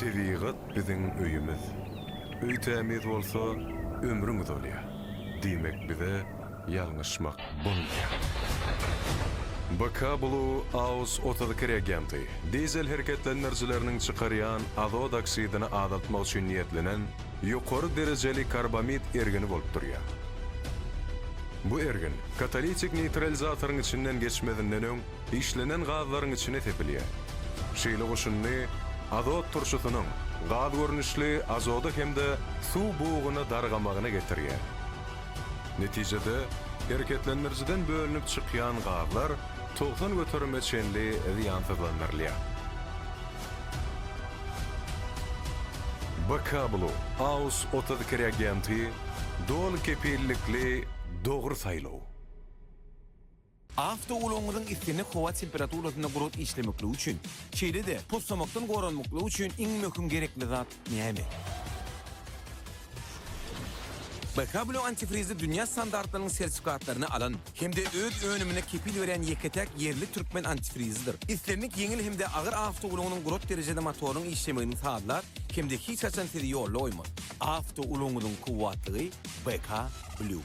Tebigat biziň öýümiz. Öýtämiz bolsa ömrüňiz bolýar. Diýmek bize ýalňyşmak bolýar. Bakabulu Aus otadık reagenti, dizel hareketlenmecilerinin çıkarıyan azot oksidini azaltmak için niyetlenen yukarı dereceli karbamid ergini bolup durýar. Bu ergin katalitik neutralizatorun içinden geçmedinden öň işlenen gazların içine tepilýär. Şeýle goşunny azot turşusynyň gaz görnüşli azoda hemde su buğuna dargamagyna getirýär. Netijede hareketlenmeciden bölünüp çıkýan gazlar toğsan götürme çenli ziyansızlanırlıyor. Bakabulu, Aus otadık reagenti, dol kepillikli doğru sayılı. Afta ulanyň istene howa temperaturasyna gurut işlemekli üçin, şeýle de pussamakdan goranmakly üçin iň möhüm gerekli zat näme? Bakablo antifrizi dünya standartlarının sertifikatlarını alan hem de öz önümüne kepil veren yeketek yerli Türkmen antifrizidir. İsterlik yengil hem de ağır afta ulanyň gurut derecede motorun işlemini sağlar hem de hiç açan seri yolla oymaz. Afta ulanyň kuwwatlygy BK Blue.